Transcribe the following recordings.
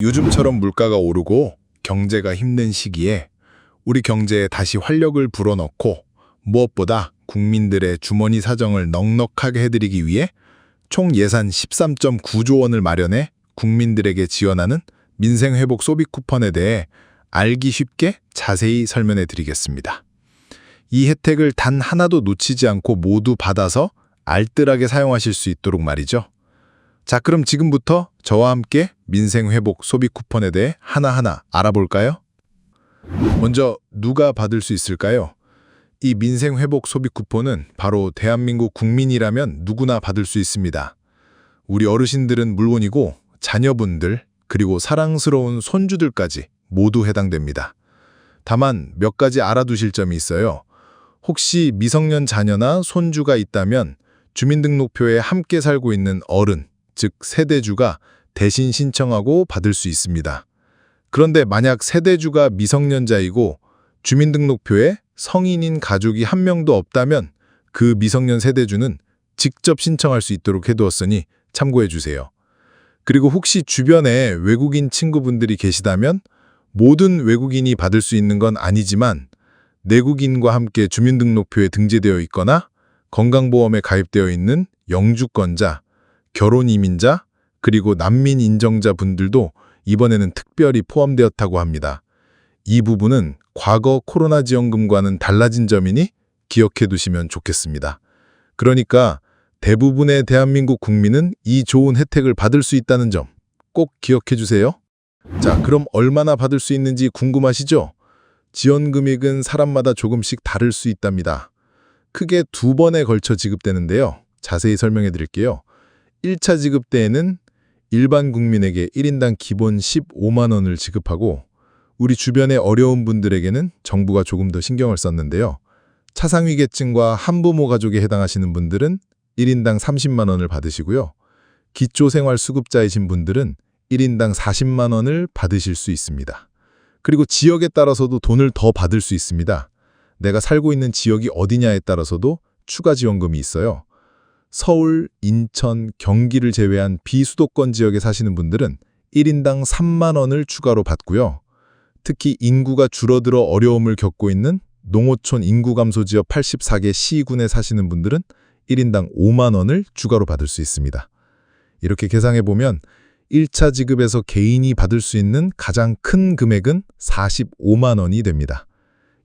요즘처럼 물가가 오르고 경제가 힘든 시기에 우리 경제에 다시 활력을 불어넣고 무엇보다 국민들의 주머니 사정을 넉넉하게 해드리기 위해 총 예산 13.9조 원을 마련해 국민들에게 지원하는 민생회복 소비 쿠폰에 대해 알기 쉽게 자세히 설명해 드리겠습니다. 이 혜택을 단 하나도 놓치지 않고 모두 받아서 알뜰하게 사용하실 수 있도록 말이죠. 자, 그럼 지금부터 저와 함께 민생회복 소비 쿠폰에 대해 하나하나 알아볼까요? 먼저 누가 받을 수 있을까요? 이 민생회복 소비 쿠폰은 바로 대한민국 국민이라면 누구나 받을 수 있습니다. 우리 어르신들은 물론이고 자녀분들 그리고 사랑스러운 손주들까지 모두 해당됩니다. 다만 몇 가지 알아두실 점이 있어요. 혹시 미성년 자녀나 손주가 있다면 주민등록표에 함께 살고 있는 어른, 즉 세대주가 대신 신청하고 받을 수 있습니다. 그런데 만약 세대주가 미성년자이고 주민등록표에 성인인 가족이 한 명도 없다면 그 미성년 세대주는 직접 신청할 수 있도록 해두었으니 참고해 주세요. 그리고 혹시 주변에 외국인 친구분들이 계시다면 모든 외국인이 받을 수 있는 건 아니지만 내국인과 함께 주민등록표에 등재되어 있거나 건강보험에 가입되어 있는 영주권자, 결혼 이민자, 그리고 난민 인정자 분들도 이번에는 특별히 포함되었다고 합니다. 이 부분은 과거 코로나 지원금과는 달라진 점이니 기억해 두시면 좋겠습니다. 그러니까 대부분의 대한민국 국민은 이 좋은 혜택을 받을 수 있다는 점 꼭 기억해 주세요. 자, 그럼 얼마나 받을 수 있는지 궁금하시죠? 지원 금액은 사람마다 조금씩 다를 수 있답니다. 크게 두 번에 걸쳐 지급되는데요. 자세히 설명해 드릴게요. 1차 지급 때에는 일반 국민에게 1인당 기본 15만 원을 지급하고 우리 주변의 어려운 분들에게는 정부가 조금 더 신경을 썼는데요. 차상위계층과 한부모 가족에 해당하시는 분들은 1인당 30만 원을 받으시고요. 기초생활수급자이신 분들은 1인당 40만 원을 받으실 수 있습니다. 그리고 지역에 따라서도 돈을 더 받을 수 있습니다. 내가 살고 있는 지역이 어디냐에 따라서도 추가 지원금이 있어요. 서울, 인천, 경기를 제외한 비수도권 지역에 사시는 분들은 1인당 3만 원을 추가로 받고요. 특히 인구가 줄어들어 어려움을 겪고 있는 농어촌 인구 감소 지역 84개 시군에 사시는 분들은 1인당 5만 원을 추가로 받을 수 있습니다. 이렇게 계산해 보면 1차 지급에서 개인이 받을 수 있는 가장 큰 금액은 45만 원이 됩니다.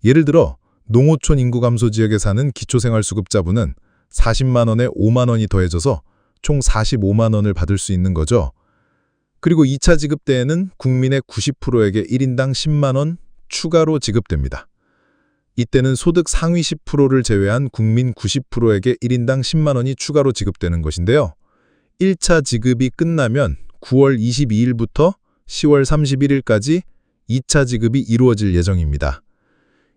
예를 들어 농어촌 인구 감소 지역에 사는 기초생활수급자분은 40만 원에 5만 원이 더해져서 총 45만 원을 받을 수 있는 거죠. 그리고 2차 지급 때에는 국민의 90%에게 1인당 10만 원 추가로 지급됩니다. 이때는 소득 상위 10%를 제외한 국민 90%에게 1인당 10만 원이 추가로 지급되는 것인데요. 1차 지급이 끝나면 9월 22일부터 10월 31일까지 2차 지급이 이루어질 예정입니다.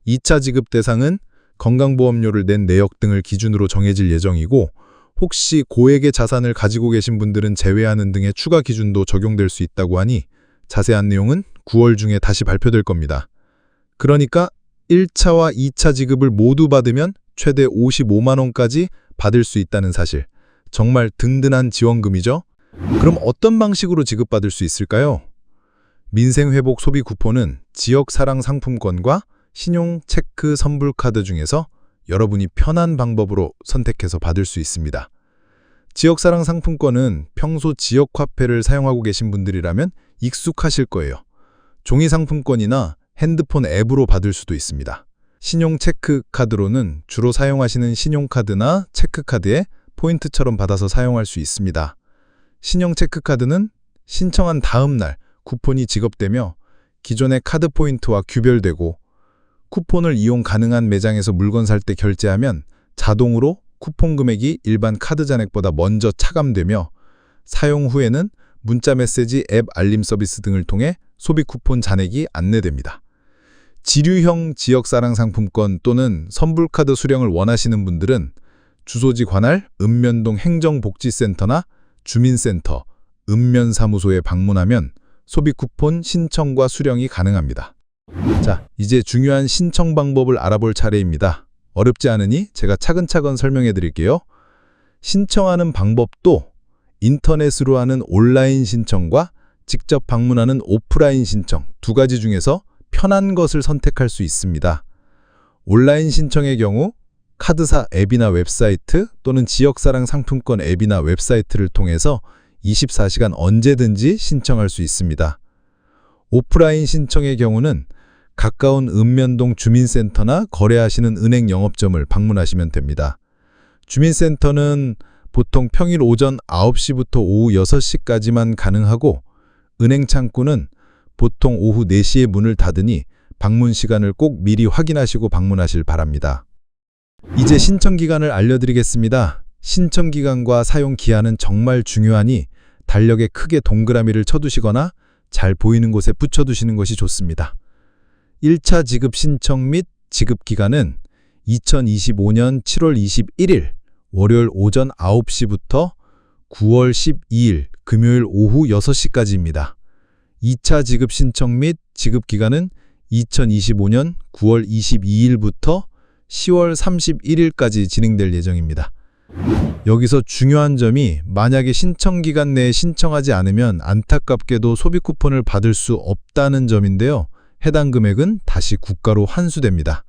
2차 지급 대상은 건강보험료를 낸 내역 등을 기준으로 정해질 예정이고 혹시 고액의 자산을 가지고 계신 분들은 제외하는 등의 추가 기준도 적용될 수 있다고 하니 자세한 내용은 9월 중에 다시 발표될 겁니다. 그러니까 1차와 2차 지급을 모두 받으면 최대 55만 원까지 받을 수 있다는 사실. 정말 든든한 지원금이죠? 그럼 어떤 방식으로 지급받을 수 있을까요? 민생회복 소비 쿠폰은 지역 사랑 상품권과 신용 체크 선불 카드 중에서 여러분이 편한 방법으로 선택해서 받을 수 있습니다. 지역사랑 상품권은 평소 지역 화폐를 사용하고 계신 분들이라면 익숙하실 거예요. 종이 상품권이나 핸드폰 앱으로 받을 수도 있습니다. 신용 체크 카드로는 주로 사용하시는 신용카드나 체크카드에 포인트처럼 받아서 사용할 수 있습니다. 신용 체크카드는 신청한 다음 날 쿠폰이 지급되며 기존의 카드 포인트와 규별되고 쿠폰을 이용 가능한 매장에서 물건 살 때 결제하면 자동으로 쿠폰 금액이 일반 카드 잔액보다 먼저 차감되며 사용 후에는 문자 메시지 앱 알림 서비스 등을 통해 소비 쿠폰 잔액이 안내됩니다. 지류형 지역사랑 상품권 또는 선불카드 수령을 원하시는 분들은 주소지 관할 읍면동 행정복지센터나 주민센터, 읍면사무소에 방문하면 소비 쿠폰 신청과 수령이 가능합니다. 자, 이제 중요한 신청 방법을 알아볼 차례입니다. 어렵지 않으니 제가 차근차근 설명해 드릴게요. 신청하는 방법도 인터넷으로 하는 온라인 신청과 직접 방문하는 오프라인 신청 두 가지 중에서 편한 것을 선택할 수 있습니다. 온라인 신청의 경우 카드사 앱이나 웹사이트 또는 지역사랑 상품권 앱이나 웹사이트를 통해서 24시간 언제든지 신청할 수 있습니다. 오프라인 신청의 경우는 가까운 읍면동 주민센터나 거래하시는 은행 영업점을 방문하시면 됩니다. 주민센터는 보통 평일 오전 9시부터 오후 6시까지만 가능하고 은행 창구는 보통 오후 4시에 문을 닫으니 방문 시간을 꼭 미리 확인하시고 방문하실 바랍니다. 이제 신청 기간을 알려드리겠습니다. 신청 기간과 사용 기한은 정말 중요하니 달력에 크게 동그라미를 쳐두시거나 잘 보이는 곳에 붙여두시는 것이 좋습니다. 1차 지급 신청 및 지급 기간은 2025년 7월 21일 월요일 오전 9시부터 9월 12일 금요일 오후 6시까지입니다. 2차 지급 신청 및 지급 기간은 2025년 9월 22일부터 10월 31일까지 진행될 예정입니다. 여기서 중요한 점이 만약에 신청 기간 내에 신청하지 않으면 안타깝게도 소비 쿠폰을 받을 수 없다는 점인데요. 해당 금액은 다시 국가로 환수됩니다.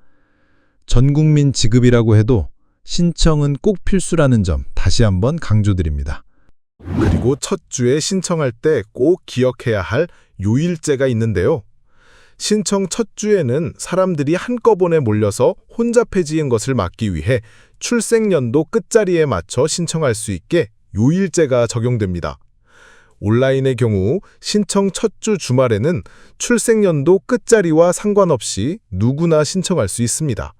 전 국민 지급이라고 해도 신청은 꼭 필수라는 점 다시 한번 강조드립니다. 그리고 첫 주에 신청할 때 꼭 기억해야 할 요일제가 있는데요. 신청 첫 주에는 사람들이 한꺼번에 몰려서 혼잡해 지은 것을 막기 위해 출생연도 끝자리에 맞춰 신청할 수 있게 요일제가 적용됩니다. 온라인의 경우 신청 첫 주 주말에는 출생연도 끝자리와 상관없이 누구나 신청할 수 있습니다.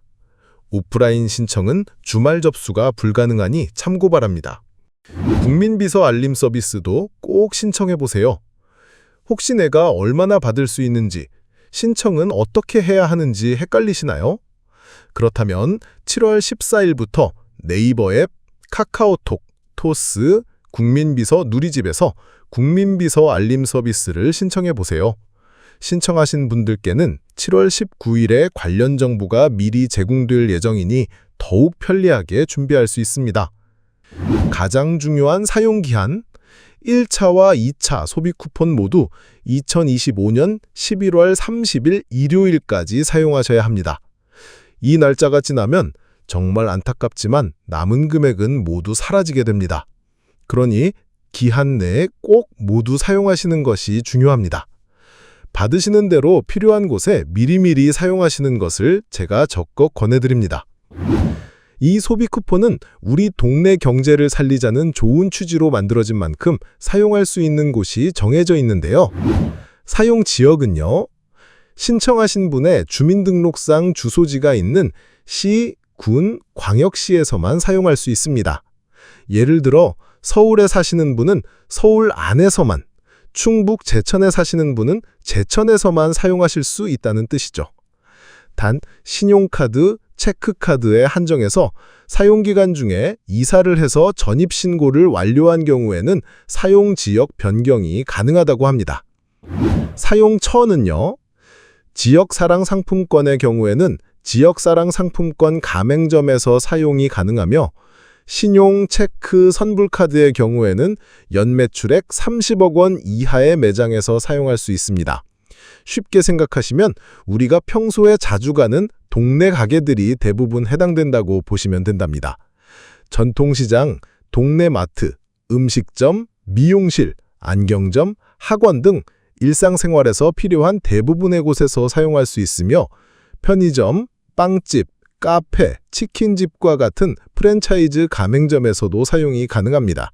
오프라인 신청은 주말 접수가 불가능하니 참고 바랍니다. 국민비서 알림 서비스도 꼭 신청해 보세요. 혹시 내가 얼마나 받을 수 있는지, 신청은 어떻게 해야 하는지 헷갈리시나요? 그렇다면 7월 14일부터 네이버 앱, 카카오톡, 토스, 국민비서 누리집에서 국민비서 알림 서비스를 신청해 보세요. 신청하신 분들께는 7월 19일에 관련 정보가 미리 제공될 예정이니 더욱 편리하게 준비할 수 있습니다. 가장 중요한 사용 기한 1차와 2차 소비 쿠폰 모두 2025년 11월 30일 일요일까지 사용하셔야 합니다. 이 날짜가 지나면 정말 안타깝지만 남은 금액은 모두 사라지게 됩니다. 그러니 기한 내에 꼭 모두 사용하시는 것이 중요합니다. 받으시는 대로 필요한 곳에 미리미리 사용하시는 것을 제가 적극 권해드립니다. 이 소비 쿠폰은 우리 동네 경제를 살리자는 좋은 취지로 만들어진 만큼 사용할 수 있는 곳이 정해져 있는데요. 사용 지역은요. 신청하신 분의 주민등록상 주소지가 있는 시, 군, 광역시에서만 사용할 수 있습니다. 예를 들어 서울에 사시는 분은 서울 안에서만, 충북 제천에 사시는 분은 제천에서만 사용하실 수 있다는 뜻이죠. 단 신용카드, 체크카드에 한정해서 사용기간 중에 이사를 해서 전입신고를 완료한 경우에는 사용지역 변경이 가능하다고 합니다. 사용처는요. 지역사랑 상품권의 경우에는 지역사랑 상품권 가맹점에서 사용이 가능하며 신용, 체크, 선불카드의 경우에는 연매출액 30억 원 이하의 매장에서 사용할 수 있습니다. 쉽게 생각하시면 우리가 평소에 자주 가는 동네 가게들이 대부분 해당된다고 보시면 된답니다. 전통시장, 동네 마트, 음식점, 미용실, 안경점, 학원 등 일상생활에서 필요한 대부분의 곳에서 사용할 수 있으며 편의점, 빵집, 카페, 치킨집과 같은 프랜차이즈 가맹점에서도 사용이 가능합니다.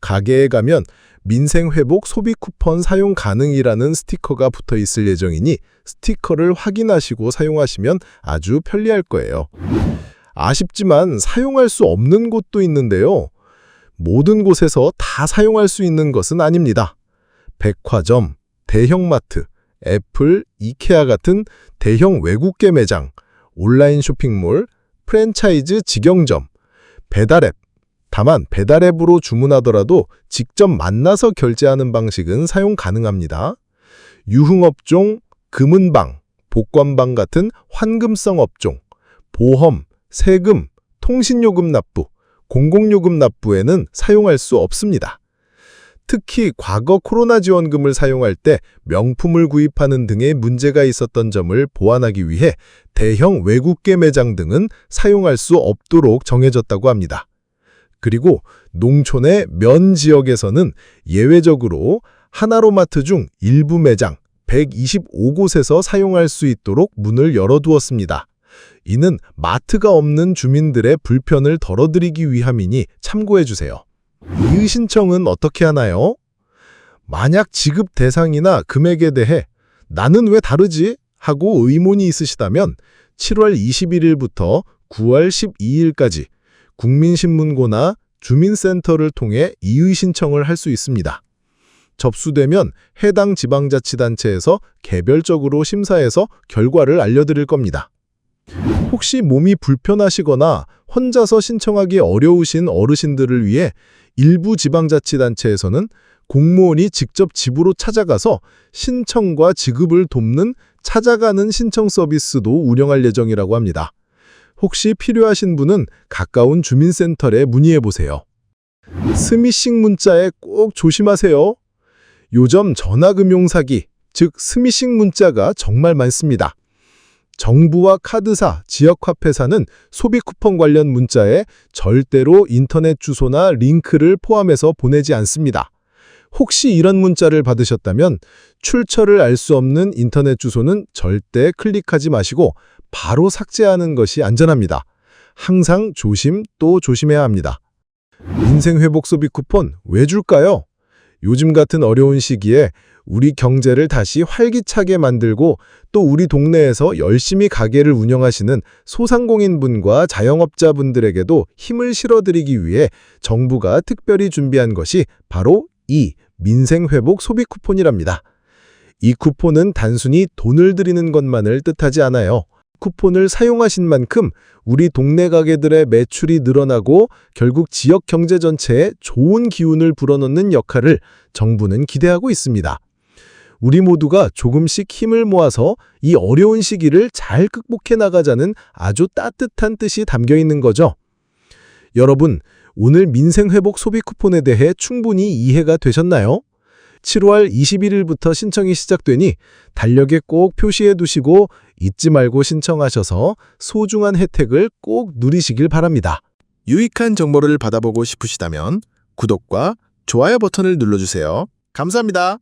가게에 가면 민생회복 소비 쿠폰 사용 가능이라는 스티커가 붙어 있을 예정이니 스티커를 확인하시고 사용하시면 아주 편리할 거예요. 아쉽지만 사용할 수 없는 곳도 있는데요. 모든 곳에서 다 사용할 수 있는 것은 아닙니다. 백화점, 대형마트, 애플, 이케아 같은 대형 외국계 매장, 온라인 쇼핑몰, 프랜차이즈 직영점, 배달앱. 다만 배달앱으로 주문하더라도 직접 만나서 결제하는 방식은 사용 가능합니다. 유흥업종, 금은방, 복권방 같은 환금성 업종, 보험, 세금, 통신요금 납부, 공공요금 납부에는 사용할 수 없습니다. 특히 과거 코로나 지원금을 사용할 때 명품을 구입하는 등의 문제가 있었던 점을 보완하기 위해 대형 외국계 매장 등은 사용할 수 없도록 정해졌다고 합니다. 그리고 농촌의 면 지역에서는 예외적으로 하나로마트 중 일부 매장 125곳에서 사용할 수 있도록 문을 열어두었습니다. 이는 마트가 없는 주민들의 불편을 덜어드리기 위함이니 참고해 주세요. 이의 신청은 어떻게 하나요? 만약 지급 대상이나 금액에 대해 나는 왜 다르지? 하고 의문이 있으시다면 7월 21일부터 9월 12일까지 국민신문고나 주민센터를 통해 이의 신청을 할 수 있습니다. 접수되면 해당 지방자치단체에서 개별적으로 심사해서 결과를 알려드릴 겁니다. 혹시 몸이 불편하시거나 혼자서 신청하기 어려우신 어르신들을 위해 일부 지방자치단체에서는 공무원이 직접 집으로 찾아가서 신청과 지급을 돕는 찾아가는 신청 서비스도 운영할 예정이라고 합니다. 혹시 필요하신 분은 가까운 주민센터에 문의해 보세요. 스미싱 문자에 꼭 조심하세요. 요즘 전화금융 사기, 즉 스미싱 문자가 정말 많습니다. 정부와 카드사, 지역화폐사는 소비 쿠폰 관련 문자에 절대로 인터넷 주소나 링크를 포함해서 보내지 않습니다. 혹시 이런 문자를 받으셨다면 출처를 알 수 없는 인터넷 주소는 절대 클릭하지 마시고 바로 삭제하는 것이 안전합니다. 항상 조심 또 조심해야 합니다. 인생 회복 소비 쿠폰 왜 줄까요? 요즘 같은 어려운 시기에 우리 경제를 다시 활기차게 만들고 또 우리 동네에서 열심히 가게를 운영하시는 소상공인분과 자영업자분들에게도 힘을 실어드리기 위해 정부가 특별히 준비한 것이 바로 이 민생회복 소비 쿠폰이랍니다. 이 쿠폰은 단순히 돈을 드리는 것만을 뜻하지 않아요. 쿠폰을 사용하신 만큼 우리 동네 가게들의 매출이 늘어나고 결국 지역 경제 전체에 좋은 기운을 불어넣는 역할을 정부는 기대하고 있습니다. 우리 모두가 조금씩 힘을 모아서 이 어려운 시기를 잘 극복해 나가자는 아주 따뜻한 뜻이 담겨 있는 거죠. 여러분, 오늘 민생회복 소비 쿠폰에 대해 충분히 이해가 되셨나요? 7월 21일부터 신청이 시작되니 달력에 꼭 표시해 두시고 잊지 말고 신청하셔서 소중한 혜택을 꼭 누리시길 바랍니다. 유익한 정보를 받아보고 싶으시다면 구독과 좋아요 버튼을 눌러주세요. 감사합니다.